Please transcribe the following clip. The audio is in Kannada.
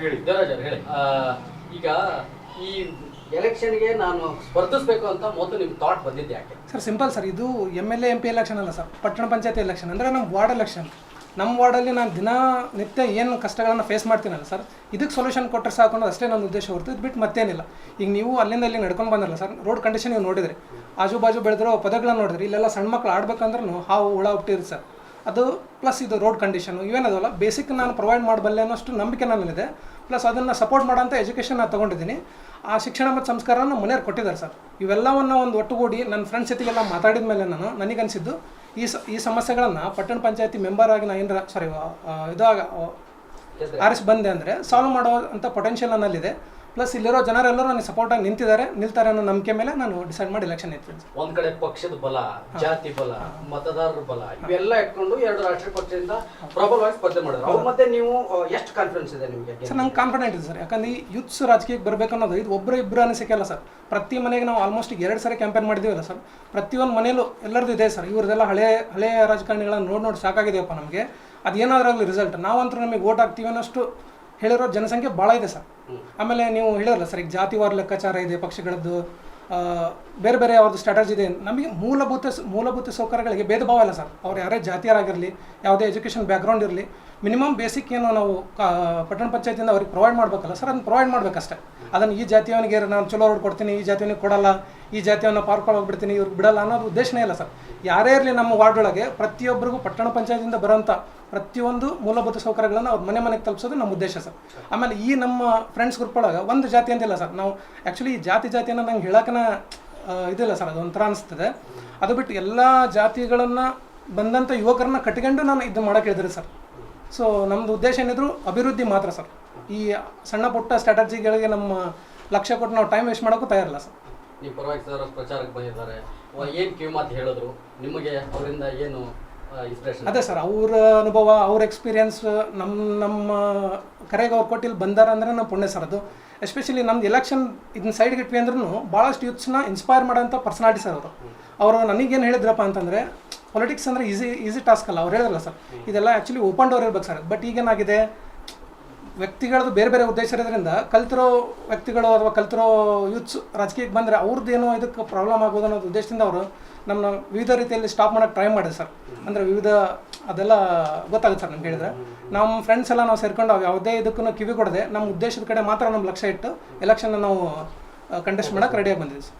ಹೇಳಿ. ದೇವರಾಜ್ ಹೇಳಿ. ಈಗ ಈ ಎಲೆಕ್ಷನ್ಗೆ ನಾನು ಸ್ಪರ್ಧಿಸಬೇಕು ಅಂತ ಮೊದಲು ನಿಮ್ಮ ಥಾಟ್ ಬಂದಿದ್ದೆ ಯಾಕೆ? ಸರ್ ಸಿಂಪಲ್ ಸರ್ ಇದು M L A M P election ಅಲ್ಲ ಸರ್. ಪಟ್ಟಣ ಪಂಚಾಯತಿ ಎಲೆಕ್ಷನ್ ಅಂದರೆ ನಮ್ಮ ವಾರ್ಡ್ ಎಲೆಕ್ಷನ್ ನಮ್ಮ ವಾರ್ಡಲ್ಲಿ ನಾನು ದಿನ ನಿತ್ಯ ಏನು ಕಷ್ಟಗಳನ್ನು ಫೇಸ್ ಮಾಡ್ತೀನಲ್ಲ ಸರ್ ಇದಕ್ಕೆ ಸೊಲ್ಯೂಷನ್ ಕೊಟ್ಟರೆ ಸಾಕು ಅನ್ನೋದು ಅಷ್ಟೇ ನನ್ನ ಉದ್ದೇಶ ಹೊರತು. ಇದು ಬಿಟ್ಟು ಮತ್ತೇನಿಲ್ಲ. ಈಗ ನೀವು ಅಲ್ಲಿಂದ ಅಲ್ಲಿ ನಡ್ಕೊಂಡು ಬಂದಿರಲ್ಲ ಸರ್ ರೋಡ್ ಕಂಡೀಷನ್ ನೀವು ನೋಡಿದ್ರಿ. ಆಜು ಬಾಜು ಬೆಳೆದಿರೋ ಪದಗಳನ್ನ ನೋಡಿದ್ರಿ. ಇಲ್ಲೆಲ್ಲ ಸಣ್ಣ ಮಕ್ಳು ಆಡ್ಬೇಕಂದ್ರೂ ಹಾವು ಹುಳ ಹುಟ್ಟಿರಿ ಸರ್. ಅದು ಪ್ಲಸ್ ಇದು ರೋಡ್ ಕಂಡೀಷನು ಇವೇನದಲ್ಲ ಬೇಸಿಕ್ ನಾನು ಪ್ರೊವೈಡ್ ಮಾಡಬಲ್ಲೆ ಅನ್ನೋಷ್ಟು ನಂಬಿಕೆ ನನ್ನಲ್ಲಿದೆ. ಪ್ಲಸ್ ಅದನ್ನು ಸಪೋರ್ಟ್ ಮಾಡೋಂಥ ಎಜುಕೇಷನ್ ನಾನು ತೊಗೊಂಡಿದ್ದೀನಿ. ಆ ಶಿಕ್ಷಣ ಮತ್ತು ಸಂಸ್ಕಾರವನ್ನು ನಮ್ಮ ಮನೆಯವ್ರು ಕೊಟ್ಟಿದ್ದಾರೆ ಸರ್. ಇವೆಲ್ಲವನ್ನು ಒಂದು ಒಟ್ಟುಗೂಡಿ ನನ್ನ ಫ್ರೆಂಡ್ಸ್ ಜೊತೆಗೆಲ್ಲ ಮಾತಾಡಿದ ಮೇಲೆ ನಾನು ನನಗನ್ಸಿದ್ದು ಈ ಸ ಈ ಸಮಸ್ಯೆಗಳನ್ನು ಪಟ್ಟಣ ಪಂಚಾಯತಿ ಮೆಂಬರ್ ಆಗಿ ನಾನು ಏನಾರ ಸಾರಿ. ಇದಾಗ ಆರಿಸಿ ಬಂದೆ ಅಂದರೆ ಸಾಲ್ವ್ ಮಾಡೋ ಅಂಥ ಪೊಟೆನ್ಷಿಯಲ್ ನನ್ನಲ್ಲಿದೆ. ಪ್ಲಸ್ ಇಲ್ಲಿರೋ ಜನರೆಲ್ಲರೂ ನನಗೆ ಸಪೋರ್ಟ್ ಆಗಿ ನಿಂತಿದ್ದಾರೆ. ನಿಲ್ತಾರೆ ಅನ್ನೋ ನಂಬಿಕೆ ಮೇಲೆ ನಾನು ಡಿಸೈಡ್ ಮಾಡಿ ಎಲೆಕ್ಷನ್ ಎತ್ತಿ ಒಂದ್ ಕಡೆ ಪಕ್ಷದ ಬಲ ಜಾತಿ ಬಲ ಮತದಾರರ ಬಲ ಇವೆಲ್ಲ ಇಟ್ಕೊಂಡು ಎರಡು ರಾಷ್ಟ್ರೀಯ ಪಕ್ಷದಿಂದ ಪ್ರಬಲವಾಗಿ ಸ್ಪರ್ಧೆ ಮಾಡಿದ್ರು. ಅವ್ರ ಮತ್ತೆ ನೀವು ಎಷ್ಟು ಕಾನ್ಫಿಡೆನ್ಸ್ ಇದೆ ನಿಮಗೆ? ಸರ್ ನಂಗೆ ಕಾನ್ಫಿಡೆಂಟ್ ಇದೆ ಸರ್. ಯಾಕಂದ್ರೆ ಈ ಯೂತ್ಸ್ ರಾಜಕೀಯಕ್ಕೆ ಬರಬೇಕು ಅನ್ನೋದು ಇದು ಒಬ್ಬರು ಇಬ್ಬರು ಅನಿಸಿಕೆ ಅಲ್ಲ ಸರ್. ಪ್ರತಿ ಮನೆಗೆ ನಾವು ಆಲ್ಮೋಸ್ಟ್ ಈಗ ಎರಡು ಸಾರಿ ಕ್ಯಾಂಪೇನ್ ಮಾಡಿದ್ದೀವಲ್ಲ ಸರ್. ಪ್ರತಿಯೊಂದು ಮನೆಯಲ್ಲೂ ಎಲ್ಲರದ್ದು ಇದೆ ಸರ್. ಇವ್ರದೆಲ್ಲ ಹಳೆ ಹಳೆಯ ರಾಜಕಾರಣಿಗಳನ್ನ ನೋಡಿ ನೋಡಿ ಸಾಕಾಗಿದೆಯಪ್ಪ ನಮಗೆ. ಅದೇನಾದ್ರಾಗಲಿ ರಿಸಲ್ಟ್ ನಾವಂತೂ ನಮಗೆ ಓಟ್ ಹಾಕ್ತೀವಿ ಅನ್ನೋಷ್ಟು ಹೇಳಿರೋ ಜನಸಂಖ್ಯೆ ಭಾಳ ಇದೆ ಸರ್. ಆಮೇಲೆ ನೀವು ಹೇಳಲ್ಲ ಸರ್, ಈಗ ಜಾತಿವಾರ ಲೆಕ್ಕಾಚಾರ ಇದೆ, ಪಕ್ಷಗಳದ್ದು ಬೇರೆ ಬೇರೆ ಅವ್ರದ್ದು ಸ್ಟ್ರಾಟಜಿ ಇದೆ. ನಮಗೆ ಮೂಲಭೂತ ಮೂಲಭೂತ ಸೌಕರ್ಯಗಳಿಗೆ ಭೇದ ಭಾವ ಇಲ್ಲ ಸರ್. ಅವ್ರು ಯಾರೇ ಜಾತಿಯರಾಗಿರಲಿ, ಯಾವುದೇ ಎಜುಕೇಷನ್ ಬ್ಯಾಕ್ಗ್ರೌಂಡ್ ಇರಲಿ ಮಿನಿಮಮ್ ಬೇಸಿಕ್ ಏನು ನಾವು ಪಟ್ಟಣ ಪಂಚಾಯತಿಯಿಂದ ಅವ್ರಿಗೆ ಪ್ರೊವೈಡ್ ಮಾಡಬೇಕಲ್ಲ ಸರ್, ಅದನ್ನು ಪ್ರೊವೈಡ್ ಮಾಡಬೇಕಷ್ಟೇ. ಅದನ್ನು ಈ ಜಾತಿಯವನಿಗೆ ನಾನು ಚಲೋ ರೋಡ್ ಕೊಡ್ತೀನಿ, ಈ ಜಾತಿಯವನಿಗೆ ಕೊಡಲ್ಲ ಈ ಜಾತಿಯನ್ನು ಪಾರ್ಕೊಂಡು ಹೋಗ್ಬಿಡ್ತೀನಿ ಇವ್ರಿಗೆ ಬಿಡಲ್ಲ ಅನ್ನೋದು ಉದ್ದೇಶನೇ ಇಲ್ಲ ಸರ್. ಯಾರೇ ಇರಲಿ ನಮ್ಮ ವಾರ್ಡೊಳಗೆ ಪ್ರತಿಯೊಬ್ಬರಿಗೂ ಪಟ್ಟಣ ಪಂಚಾಯತಿಯಿಂದ ಬರೋಂಥ ಪ್ರತಿಯೊಂದು ಮೂಲಭೂತ ಸೌಕರ್ಯಗಳನ್ನು ಅವ್ರ ಮನೆ ಮನೆಗೆ ತಲುಪಿಸೋದು ನಮ್ಮ ಉದ್ದೇಶ ಸರ್. ಆಮೇಲೆ ಈ ನಮ್ಮ ಫ್ರೆಂಡ್ಸ್ ಗ್ರೂಪ್ ಒಳಗೆ ಒಂದು ಜಾತಿ ಅಂತಿಲ್ಲ ಸರ್. ನಾವು ಆ್ಯಕ್ಚುಲಿ ಈ ಜಾತಿ ಜಾತಿಯನ್ನು ನಂಗೆ ಹೇಳೋಕನ ಇದಿಲ್ಲ ಸರ್, ಅದು ಒಂಥರ ಅನಿಸ್ತದೆ. ಅದು ಬಿಟ್ಟು ಎಲ್ಲ ಜಾತಿಗಳನ್ನು ಬಂದಂಥ ಯುವಕರನ್ನ ಕಟ್ಕೊಂಡು ನಾನು ಇದು ಮಾಡೋಕೆ ಹೇಳಿದ್ರಿ ಸರ್. ಸೊ ನಮ್ಮದು ಉದ್ದೇಶ ಏನಿದ್ರು ಅಭಿವೃದ್ಧಿ ಮಾತ್ರ ಸರ್. ಈ ಸಣ್ಣ ಪುಟ್ಟ ಸ್ಟ್ರಾಟಜಿಗಳಿಗೆ ನಮ್ಮ ಲಕ್ಷ್ಯ ಕೊಟ್ಟು ನಾವು ಟೈಮ್ ವೇಸ್ಟ್ ಮಾಡೋಕ್ಕೂ ತಯಾರಿಲ್ಲ ಸರ್. ನೀವು ಪರವಾಗಿ ಸರ್ ಪ್ರಚಾರಕ್ಕೆ ಬಂದಿದ್ದಾರೆ. ಏನು ಏನ್ ಕಿವಿ ಮಾತು ಹೇಳಿದ್ರು? ನಿಮಗೆ ಅವರಿಂದ ಏನು ಇನ್ಸ್ಪಿರೇಷನ್ ಅದೇ ಸರ್ ಅವ್ರ ಅನುಭವ ಅವ್ರ ಎಕ್ಸ್ಪೀರಿಯನ್ಸ್ ನಮ್ಮ ನಮ್ಮ ಕರೆಗೆ ಅವ್ರು ಕೊಟ್ಟಿಲ್ಲಿ ಬಂದಾರ ಅಂದ್ರೆ ನಮ್ಮ ಪುಣ್ಯ ಸರ್ ಅದು. ಎಸ್ಪೆಷಲಿ ನಮ್ದು ಎಲೆಕ್ಷನ್ ಇದನ್ನ ಸೈಡ್ಗೆ ಇಟ್ವಿ ಅಂದ್ರೂ ಭಾಳಷ್ಟು ಯೂತ್ಸ್ನ ಇನ್ಸ್ಪೈರ್ ಮಾಡೋಂಥ ಪರ್ಸನಾಲಿಟಿ ಸರ್ ಅವರು ಅವರು ನನಗೇನು ಹೇಳಿದ್ರಪ್ಪ ಅಂತಂದರೆ ಪೊಲಿಟಿಕ್ಸ್ ಅಂದರೆ ಈಸಿ ಈಸಿ ಟಾಸ್ಕ್ ಅಲ್ಲ ಅವ್ರು ಹೇಳಿದ್ರಲ್ಲ ಸರ್. ಇದೆಲ್ಲ ಆ್ಯಕ್ಚುಲಿ ಓಪನ್ ಡೋರ್ ಇರ್ಬೇಕು ಸರ್. ಬಟ್ ಈಗೇನಾಗಿದೆ ವ್ಯಕ್ತಿಗಳದ್ದು ಬೇರೆ ಬೇರೆ ಉದ್ದೇಶ ಇರೋದ್ರಿಂದ ಕಲ್ತಿರೋ ವ್ಯಕ್ತಿಗಳು ಅಥವಾ ಕಲ್ತಿರೋ ಯೂತ್ಸ್ ರಾಜಕೀಯಕ್ಕೆ ಬಂದರೆ ಅವ್ರದ್ದು ಏನೋ ಇದಕ್ಕೆ ಪ್ರಾಬ್ಲಮ್ ಆಗೋದು ಅನ್ನೋದು ಉದ್ದೇಶದಿಂದ ಅವರು ನಮ್ಮನ್ನ ವಿವಿಧ ರೀತಿಯಲ್ಲಿ ಸ್ಟಾಪ್ ಮಾಡೋಕ್ಕೆ ಟ್ರೈ ಮಾಡಿದೆ ಸರ್. ಅಂದರೆ ವಿವಿಧ ಅದೆಲ್ಲ ಗೊತ್ತಾಗುತ್ತೆ ಸರ್ ನಮ್ಗೆ ಹೇಳಿದ್ರೆ. ನಮ್ಮ ಫ್ರೆಂಡ್ಸ್ ಎಲ್ಲ ನಾವು ಸೇರ್ಕೊಂಡು ಅವು ಯಾವುದೇ ಇದಕ್ಕೂ ಕಿವಿ ಕೊಡದೆ ನಮ್ಮ ಉದ್ದೇಶದ ಕಡೆ ಮಾತ್ರ ನಮ್ಮ ಲಕ್ಷ್ಯ ಇಟ್ಟು ಎಲೆಕ್ಷನ್ನ ನಾವು ಕಂಟೆಸ್ಟ್ ಮಾಡೋಕ್ಕೆ ರೆಡಿಯಾಗಿ ಬಂದಿದ್ದೀವಿ ಸರ್.